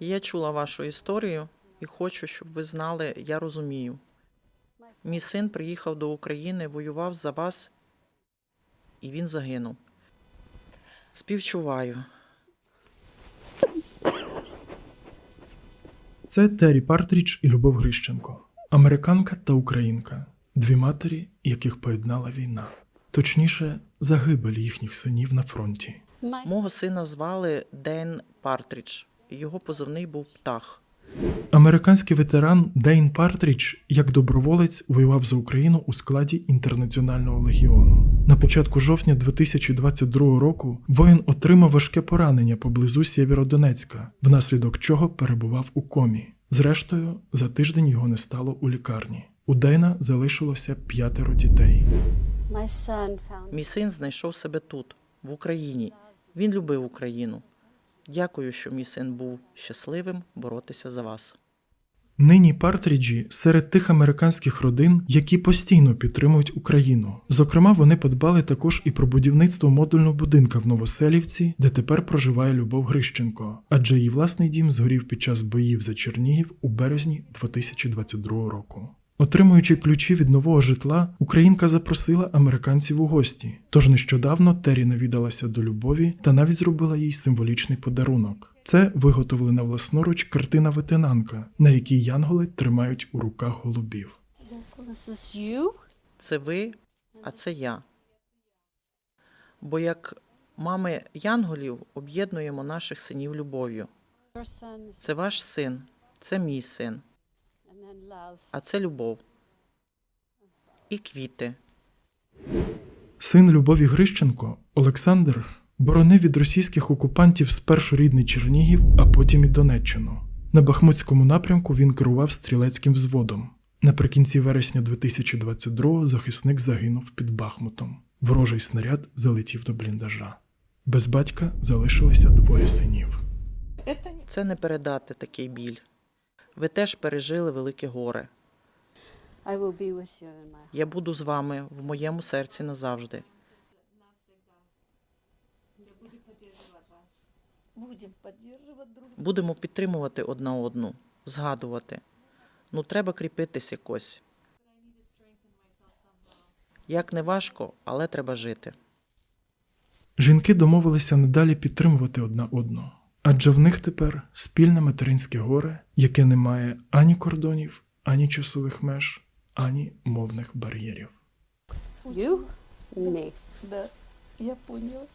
Я чула вашу історію і хочу, щоб ви знали, я розумію. Мій син приїхав до України, воював за вас, і він загинув. Співчуваю. Це Террі Партрідж і Любов Грищенко, американка та українка, дві матері, яких поєднала війна, точніше, загибель їхніх синів на фронті. Мого сина звали Ден Партрідж. Його позивний був Птах. Американський ветеран Дейн Партрідж як доброволець воював за Україну у складі інтернаціонального легіону. На початку жовтня 2022 року воїн отримав важке поранення поблизу Сєвєродонецька, внаслідок чого перебував у комі. Зрештою, за тиждень його не стало у лікарні. У Дейна залишилося п'ятеро дітей. Мій син знайшов себе тут, в Україні. Він любив Україну. Дякую, що мій син був щасливим боротися за вас. Нині Партріджі серед тих американських родин, які постійно підтримують Україну. Зокрема, вони подбали також і про будівництво модульного будинка в Новоселівці, де тепер проживає Любов Грищенко, адже її власний дім згорів під час боїв за Чернігів у березні 2022 року. Отримуючи ключі від нового житла, українка запросила американців у гості. Тож нещодавно Террі навідалася до любові та навіть зробила їй символічний подарунок. Це виготовлена власноруч картина ветенанка, на якій янголи тримають у руках голубів. Це ви, а це я. Бо як мами янголів об'єднуємо наших синів любов'ю. Це ваш син, це мій син. А це любов. І квіти. Син Любові Грищенко, Олександр, боронив від російських окупантів спершу рідний Чернігів, а потім і Донеччину. На Бахмутському напрямку він керував стрілецьким взводом. Наприкінці вересня 2022-го захисник загинув під Бахмутом. Ворожий снаряд залетів до бліндажа. Без батька залишилися двоє синів. Це не передати такий біль. Ви теж пережили велике горе. Я буду з вами в моєму серці назавжди. Будем поддерживать друг Будемо підтримувати одна одну, згадувати. Ну, треба кріпитись якось. Як не важко, але треба жити. Жінки домовилися надалі підтримувати одна одну, адже в них тепер спільне материнське горе, яке не має ані кордонів, ані часових меж, ані мовних бар'єрів. you, me. Да, я поняла.